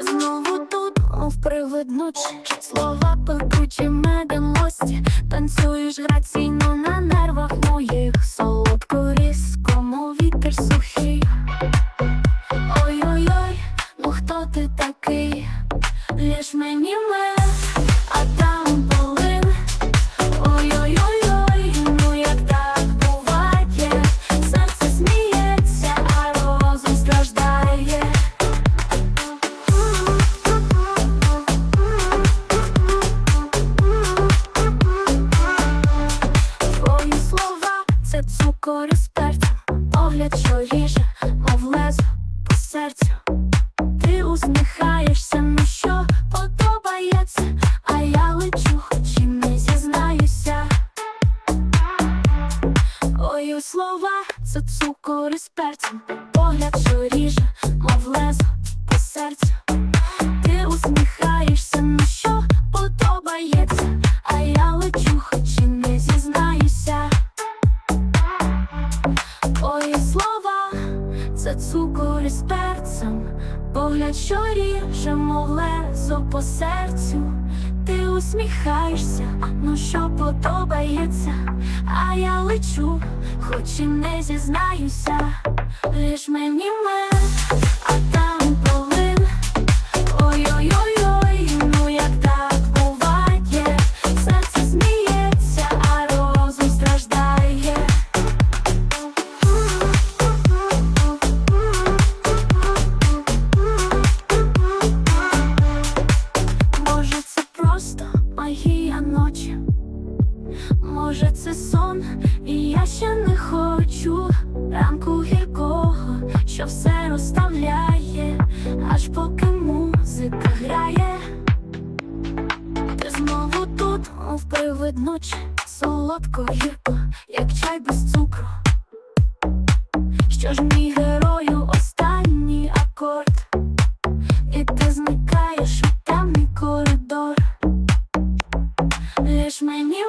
знову тут, мов привиднучі слова пекучі медом лості танцюєш граційно на нервах моїх, солодко різко, вітер сухий. Ой-ой-ой, ну хто ти такий? Лиш мені. Ой, слова це цукор із перцем, погляд, що ріже, мов лезо по серцю. Ти усміхаєшся, ну що подобається, а я лечу, хоч і не зізнаюся. Ой, слова, це цукор із перцем, погляд, що ріже, мов лезо по серцю. Ти усміхаєшся, ну що подобається, а я лечу, хоч і не зізнаюся, лиш мені ми, а там це сон, і я ще не хочу ранку гіркого, що все розставляє, аж поки музика грає. Ти знову тут, мов привид ночі, солодко гірко, як чай без цукру. Що ж мій герою останній акорд, і ти зникаєш у темний коридор. Лиш мені